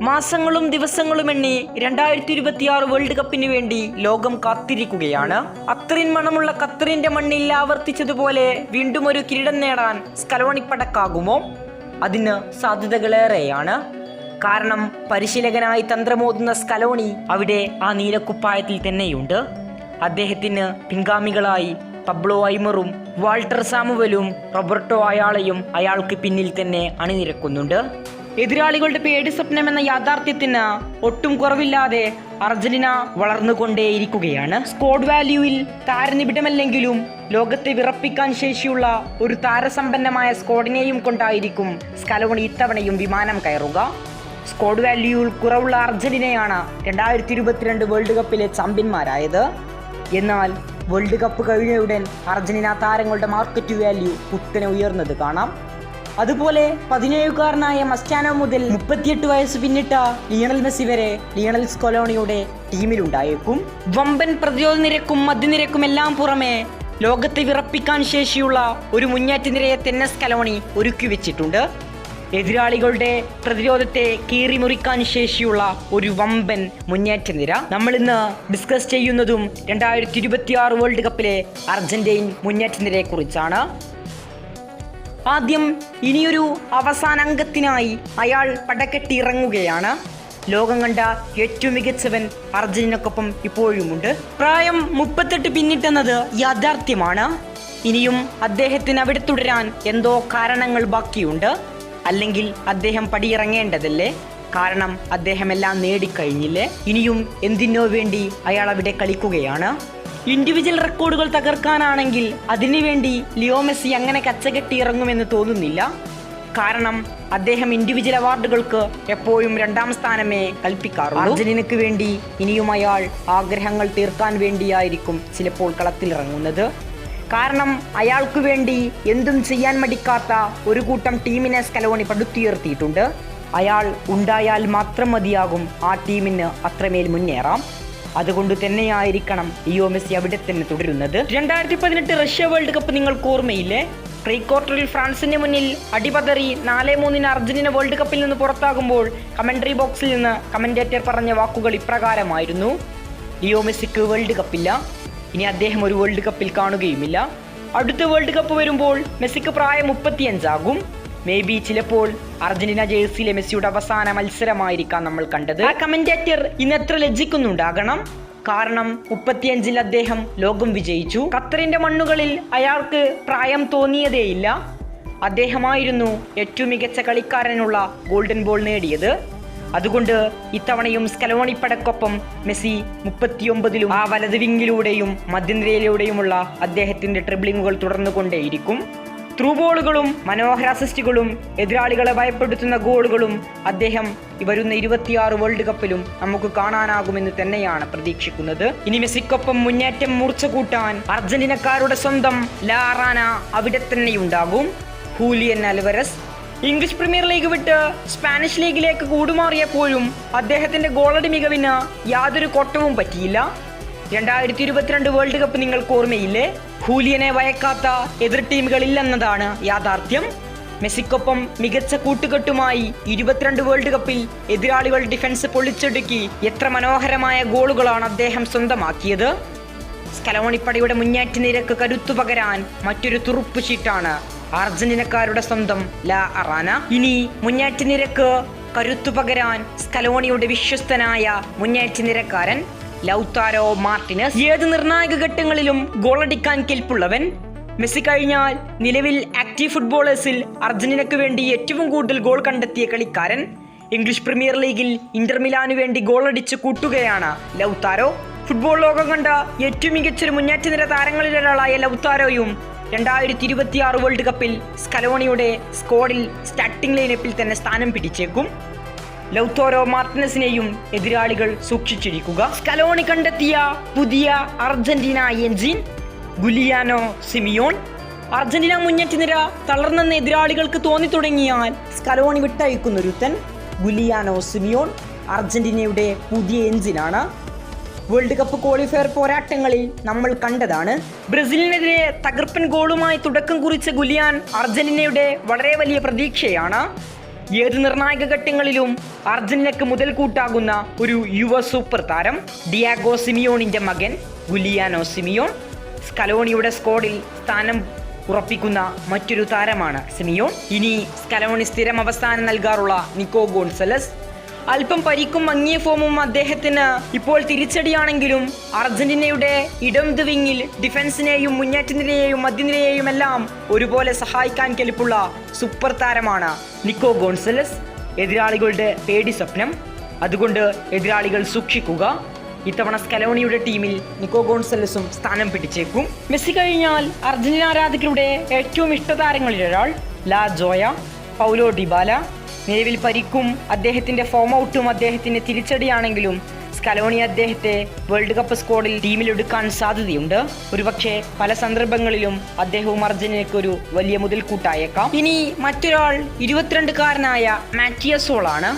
മാസങ്ങളും ദിവസങ്ങളും എണ്ണി രണ്ടായിരത്തി ഇരുപത്തിയാറ് വേൾഡ് കപ്പിന് വേണ്ടി ലോകം കാത്തിരിക്കുകയാണ്. അത്രയും മണമുള്ള ഖത്തറിന്റെ മണ്ണിൽ ആവർത്തിച്ചതുപോലെ വീണ്ടും ഒരു കിരീടം നേടാൻ സ്കലോണിപ്പടക്കാകുമോ? അതിന് സാധ്യതകളേറെയാണ്. കാരണം പരിശീലകനായി തന്ത്രമോതുന്ന സ്കലോണി അവിടെ ആ നീലക്കുപ്പായത്തിൽ തന്നെയുണ്ട്. അദ്ദേഹത്തിന് പിൻഗാമികളായി പബ്ലോ ഐമറും വാൾട്ടർ സാമുവലും റോബർട്ടോ അയാളെയും അയാൾക്ക് പിന്നിൽ തന്നെ അണിനിരക്കുന്നുണ്ട്. എതിരാളികളുടെ പേടി സ്വപ്നം എന്ന യാഥാർത്ഥ്യത്തിന് ഒട്ടും കുറവില്ലാതെ അർജന്റീന വളർന്നുകൊണ്ടേയിരിക്കുകയാണ്. സ്കോഡ് വാല്യൂവിൽ താരനിബിഡമല്ലെങ്കിലും ലോകത്തെ വിറപ്പിക്കാൻ ശേഷിയുള്ള ഒരു താരസമ്പന്നമായ സ്കോഡിനെയും കൊണ്ടായിരിക്കും സ്കലോണി ഇത്തവണയും വിമാനം കയറുക. സ്കോഡ് വാല്യൂവിൽ കുറവുള്ള അർജന്റീനയാണ് രണ്ടായിരത്തി ഇരുപത്തിരണ്ട് വേൾഡ് കപ്പിലെ ചാമ്പ്യന്മാരായത്. എന്നാൽ വേൾഡ് കപ്പ് കഴിഞ്ഞയുടൻ അർജന്റീന താരങ്ങളുടെ മാർക്കറ്റ് വാല്യൂ കുത്തനെ ഉയർന്നത് കാണാം. അതുപോലെ പതിനേഴുകാരനായ മസ്റ്റാനോ മുതൽ മുപ്പത്തിയെട്ട് വയസ്സ് പിന്നിട്ട ലിയണൽ മെസ്സി വരെ ലിയണൽ സ്കൊലോണിയുടെ ടീമിലുണ്ടായേക്കും. വമ്പൻ പ്രതിരോധ നിരക്കും മധ്യനിരക്കും എല്ലാം പുറമെ ലോകത്തെ വിറപ്പിക്കാൻ ശേഷിയുള്ള ഒരു മുന്നേറ്റ നിരയെ തന്നെ സ്കലോണി ഒരുക്കി വെച്ചിട്ടുണ്ട്. എതിരാളികളുടെ പ്രതിരോധത്തെ കീറിമുറിക്കാൻ ശേഷിയുള്ള ഒരു വമ്പൻ മുന്നേറ്റ നിര. നമ്മൾ ഇന്ന് ഡിസ്കസ് ചെയ്യുന്നതും രണ്ടായിരത്തി ഇരുപത്തിയാറ് വേൾഡ് കപ്പിലെ അർജന്റീൻ മുന്നേറ്റ നിരയെ കുറിച്ചാണ് ആദ്യം ഇനിയൊരു അവസാന അംഗത്തിനായി അയാൾ പടക്കെട്ടിറങ്ങുകയാണ് ലോകം കണ്ട ഏറ്റവും മികച്ചവൻ അർജുനൊക്കൊപ്പം ഇപ്പോഴുമുണ്ട്. പ്രായം മുപ്പത്തെട്ട് പിന്നിട്ടെന്നത് യാഥാർത്ഥ്യമാണ്. ഇനിയും അദ്ദേഹത്തിന് അവിടെ തുടരാൻ എന്തോ കാരണങ്ങൾ ബാക്കിയുണ്ട്. അല്ലെങ്കിൽ അദ്ദേഹം പടിയിറങ്ങേണ്ടതല്ലേ? കാരണം അദ്ദേഹം എല്ലാം നേടിക്കഴിഞ്ഞില്ലേ? ഇനിയും എന്തിനോ വേണ്ടി അയാൾ അവിടെ കളിക്കുകയാണ്. ഇൻഡിവിജ്വൽ റെക്കോർഡുകൾ തകർക്കാനാണെങ്കിൽ അതിനുവേണ്ടി ലിയോ മെസ്സി അങ്ങനെ കച്ചകെട്ടി ഇറങ്ങുമെന്ന് തോന്നുന്നില്ല. കാരണം അദ്ദേഹം ഇൻഡിവിജ്വൽ അവാർഡുകൾക്ക് എപ്പോഴും രണ്ടാം സ്ഥാനമേ കൽപ്പിക്കാറുള്ളൂ. അർജന്റീനക്ക് വേണ്ടി ഇനിയും അയാൾ ആഗ്രഹങ്ങൾ തീർക്കാൻ വേണ്ടിയായിരിക്കും ചിലപ്പോൾ കളത്തിലിറങ്ങുന്നത്. കാരണം അയാൾക്ക് വേണ്ടി എന്തും ചെയ്യാൻ മടിക്കാത്ത ഒരു കൂട്ടം ടീമിനെ സ്കലോണി പടുത്തുയർത്തിയിട്ടുണ്ട്. അയാൾ ഉണ്ടായാൽ മാത്രം മതിയാകും ആ ടീമിന് അത്രമേൽ മുന്നേറാം. അതുകൊണ്ട് തന്നെയായിരിക്കണം ലിയോ മെസ്സി അവിടെ തന്നെ തുടരുന്നത്. രണ്ടായിരത്തി പതിനെട്ട് റഷ്യ വേൾഡ് കപ്പ് നിങ്ങൾക്ക് ഓർമ്മയില്ലേ? പ്രീ ക്വാർട്ടറിൽ ഫ്രാൻസിന് മുന്നിൽ അടിപതറി നാല് മൂന്നിന് അർജന്റീന വേൾഡ് കപ്പിൽ നിന്ന് പുറത്താകുമ്പോൾ കമന്ററി ബോക്സിൽ നിന്ന് കമന്റേറ്റർ പറഞ്ഞ വാക്കുകൾ ഇപ്രകാരമായിരുന്നു. ലിയോ മെസ്സിക്ക് വേൾഡ് കപ്പില്ല. ഇനി അദ്ദേഹം ഒരു വേൾഡ് കപ്പിൽ കാണുകയുമില്ല. അടുത്ത വേൾഡ് കപ്പ് വരുമ്പോൾ മെസ്സിക്ക് പ്രായം മുപ്പത്തിയഞ്ചാകും മേ ബി ചിലപ്പോൾ അർജന്റീന ജേഴ്സിയിലെ മെസ്സിയുടെ അവസാന മത്സരമായിരിക്കാം നമ്മൾ കണ്ടത്. ആ കമന്റേറ്റർ ഇന്ന് എത്ര ലജ്ജിക്കുന്നുണ്ടാകണം? കാരണം മുപ്പത്തിയഞ്ചിൽ അദ്ദേഹം ലോകം വിജയിച്ചു. ഖത്തറിന്റെ മണ്ണുകളിൽ അയാൾക്ക് പ്രായം തോന്നിയതേയില്ല. അദ്ദേഹമായിരുന്നു ഏറ്റവും മികച്ച കളിക്കാരനുള്ള ഗോൾഡൻ ബോൾ നേടിയത്. അതുകൊണ്ട് ഇത്തവണയും സ്കലോണിപ്പടക്കൊപ്പം മെസ്സി മുപ്പത്തിയൊമ്പതിലും ആ വലത് വിങ്ങിലൂടെയും മധ്യനിരയിലൂടെയുമുള്ള അദ്ദേഹത്തിന്റെ ട്രിബ്ലിങ്ങുകൾ തുടർന്നുകൊണ്ടേയിരിക്കും. ത്രൂ ബോളുകളും മനോഹര അസിസ്റ്റുകളും എതിരാളികളെ ഭയപ്പെടുത്തുന്ന ഗോളുകളും അദ്ദേഹം വരുന്ന ഇരുപത്തിയാറ് വേൾഡ് കപ്പിലും നമുക്ക് കാണാനാകുമെന്ന് തന്നെയാണ് പ്രതീക്ഷിക്കുന്നത്. ഇനി മെസ്സിക്കൊപ്പം മുന്നേറ്റം മൂർച്ച കൂട്ടാൻ അർജന്റീനക്കാരുടെ സ്വന്തം ലാറാന അവിടെ തന്നെയുണ്ടാകും. Julian Alvarez English Premier League വിട്ട് സ്പാനിഷ് ലീഗിലേക്ക് കൂടുമാറിയപ്പോഴും അദ്ദേഹത്തിന്റെ ഗോളടി മികവിന് യാതൊരു കൊട്ടവും പറ്റിയില്ല. രണ്ടായിരത്തി ഇരുപത്തിരണ്ട് വേൾഡ് കപ്പ് നിങ്ങൾക്ക് ഓർമ്മയില്ലേ? ഹൂലിയനെ വയക്കാത്ത എതിർ ടീമുകളില്ലെന്നതാണ് യാഥാർത്ഥ്യം. മെസ്സിക്കൊപ്പം മികച്ച കൂട്ടുകെട്ടുമായി ഇരുപത്തിരണ്ട് വേൾഡ് കപ്പിൽ എതിരാളികൾ ഡിഫൻസ് പൊളിച്ചൊടുക്കി എത്ര മനോഹരമായ ഗോളുകളാണ് അദ്ദേഹം സ്വന്തമാക്കിയത്. സ്കലോണിപ്പടയുടെ മുന്നേറ്റ നിരക്ക് കരുത്തു പകരാൻ മറ്റൊരു തുറുപ്പ് ചീട്ടാണ് അർജന്റീനക്കാരുടെ സ്വന്തം ലാ അറാന. ഇനി മുന്നേറ്റ നിരക്ക് കരുത്തു പകരാൻ സ്കലോണിയുടെ വിശ്വസ്തനായ മുന്നേറ്റ നിരക്കാരൻ ലൗത്താരോ മാർട്ടിനസ് ഏത് നിർണായക ഘട്ടങ്ങളിലും ഗോളടിക്കാൻ കെൽപ്പുള്ളവൻ? മെസ്സി കഴിഞ്ഞാൽ നിലവിൽ ആക്റ്റീവ് ഫുട്ബോളേഴ്സിൽ അർജന്റീനയ്ക്ക് വേണ്ടി ഏറ്റവും കൂടുതൽ ഗോൾ കണ്ടെത്തിയ കളിക്കാരൻ ഇംഗ്ലീഷ് പ്രീമിയർ ലീഗിൽ ഇന്റർ മിലാനു വേണ്ടി ഗോളടിച്ച് കൂട്ടുകയാണ് ലൗത്താരോ ഫുട്ബോൾ ലോകം കണ്ട ഏറ്റവും മികച്ചൊരു മുന്നേറ്റ നിര താരങ്ങളിൽ ഒരാളായ ലൗത്താരോയും രണ്ടായിരത്തി ഇരുപത്തിയാറ് വേൾഡ് കപ്പിൽ സ്കലോണിയുടെ സ്കോഡിൽ സ്റ്റാർട്ടിംഗ് ലൈനപ്പിൽ തന്നെ സ്ഥാനം പിടിച്ചേക്കും. ലൗത്തോരോ മാർട്ടിനസിനെയും എതിരാളികൾ സൂക്ഷിച്ചിരിക്കുക. സ്കലോണി കണ്ടെത്തിയ പുതിയ Argentina engine Giuliano Simeone. Argentina മുന്നേറ്റ നിര തളർന്നെന്ന് എതിരാളികൾക്ക് തോന്നി തുടങ്ങിയാൽ സ്കലോണി വിട്ടയക്കുന്ന വിട്ടയക്കുന്നൊരുത്തൻ ഗുലിയാനോ സിമിയോൺ അർജന്റീനയുടെ പുതിയ എഞ്ചിനാണ് വേൾഡ് കപ്പ് ക്വാളിഫയർ പോരാട്ടങ്ങളിൽ നമ്മൾ കണ്ടതാണ്. ബ്രസീലിനെതിരെ തകർപ്പൻ ഗോളുമായി തുടക്കം കുറിച്ച ഗുലിയാൻ അർജന്റീനയുടെ വളരെ വലിയ പ്രതീക്ഷയാണ്. ഏത് നിർണായക ഘട്ടങ്ങളിലും അർജന്റീനക്ക് മുതൽക്കൂട്ടാകുന്ന ഒരു യുവ സൂപ്പർ താരം ഡിയാഗോ സിമിയോണിന്റെ മകൻ ഗുലിയാനോ സിമിയോൺ. സ്കലോണിയുടെ സ്കോഡിൽ സ്ഥാനം ഉറപ്പിക്കുന്ന മറ്റൊരു താരമാണ് സിമിയോൺ. ഇനി സ്കലോണി സ്ഥിരം അവസാനം നൽകാറുള്ള നിക്കോ ഗോൺസലസ് അല്പം പരിക്കും മങ്ങിയ ഫോമും അദ്ദേഹത്തിന് ഇപ്പോൾ തിരിച്ചടിയാണെങ്കിലും അർജന്റീനയുടെ ഇടംത് വിങ്ങിൽ ഡിഫൻസിനെയും മുന്നേറ്റ നിരയെയും മധ്യനിരയെയും എല്ലാം ഒരുപോലെ സഹായിക്കാൻ കെൽപ്പുള്ള സൂപ്പർ താരമാണ് നിക്കോ ഗോൺസലസ്. എതിരാളികളുടെ പേടി സ്വപ്നം. അതുകൊണ്ട് എതിരാളികൾ സൂക്ഷിക്കുക. ഇത്തവണ സ്കലോണിയുടെ ടീമിൽ നിക്കോ ഗോൺസലസും സ്ഥാനം പിടിച്ചേക്കും. മെസ്സി കഴിഞ്ഞാൽ അർജന്റീന ആരാധകരുടെ ഏറ്റവും ഇഷ്ടതാരങ്ങളിൽ ഒരാൾ ലാ ജോയ പൗലോ ഡിബാല നിലവിൽ പരിക്കും അദ്ദേഹത്തിന്റെ ഫോം ഔട്ടും അദ്ദേഹത്തിന് തിരിച്ചടിയാണെങ്കിലും സ്കലോണി അദ്ദേഹത്തെ വേൾഡ് കപ്പ് സ്ക്വാഡിൽ ടീമിലെടുക്കാൻ സാധ്യതയുണ്ട്. ഒരുപക്ഷെ പല സന്ദർഭങ്ങളിലും അദ്ദേഹവും അർജന്റീനയ്ക്ക് ഒരു വലിയ മുതൽക്കൂട്ടായേക്കാം. ഇനി മറ്റൊരാൾ ഇരുപത്തിരണ്ടുകാരനായ മാറ്റിയസോൾ ആണ്.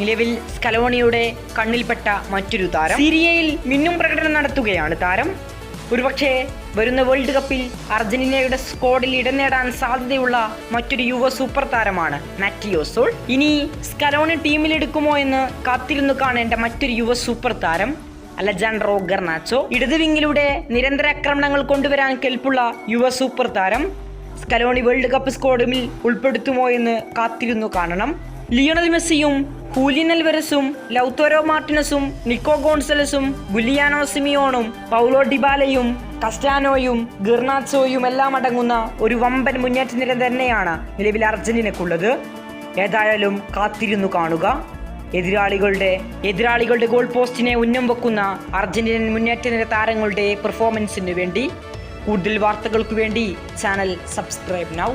നിലവിൽ സ്കലോണിയുടെ കണ്ണിൽപ്പെട്ട മറ്റൊരു താരം. സിരിയയിൽ മിന്നും പ്രകടനം നടത്തുകയാണ് താരം. ഒരുപക്ഷെ വരുന്ന വേൾഡ് കപ്പിൽ അർജന്റീനയുടെ സ്ക്വാഡിൽ ഇടം നേടാൻ സാധ്യതയുള്ള മറ്റൊരു യുവ സൂപ്പർ താരമാണ് മാറ്റിയോസോൾ ഇനി സ്കലോണി ടീമിലെടുക്കുമോ എന്ന് കാത്തിരുന്നു കാണേണ്ട മറ്റൊരു യുവ സൂപ്പർ താരം അലജാൻഡ്രോ ഗർനാച്ചോ ഇടത് വിങ്ങിലൂടെ നിരന്തര ആക്രമണങ്ങൾ കൊണ്ടുവരാൻ കെൽപ്പുള്ള യുവ സൂപ്പർ താരം സ്കലോണി വേൾഡ് കപ്പ് സ്ക്വാഡിൽ ഉൾപ്പെടുത്തുമോ എന്ന് കാത്തിരുന്നു കാണണം. ലിയോണൽ മെസ്സിയും ഹൂലിയൻ അൽവരസും ലൗത്തോരോ മാർട്ടിനസും നിക്കോ ഗോൺസലസും ഗുലിയാനോ സിമിയോണും പൗലോ ഡിബാലയും കസ്റ്റാനോയും ഗിർനാച്ചോയും എല്ലാം അടങ്ങുന്ന ഒരു വമ്പൻ മുന്നേറ്റ നിര തന്നെയാണ് നിലവിൽ അർജന്റീനക്കുള്ളത്. ഏതായാലും കാത്തിരുന്നു കാണുക. എതിരാളികളുടെ എതിരാളികളുടെ ഗോൾ പോസ്റ്റിനെ ഉന്നം വെക്കുന്ന അർജന്റീനൻ മുന്നേറ്റ നിര താരങ്ങളുടെ പെർഫോമൻസിന് വേണ്ടി കൂടുതൽ വാർത്തകൾക്ക് വേണ്ടി ചാനൽ സബ്സ്ക്രൈബ് നൗ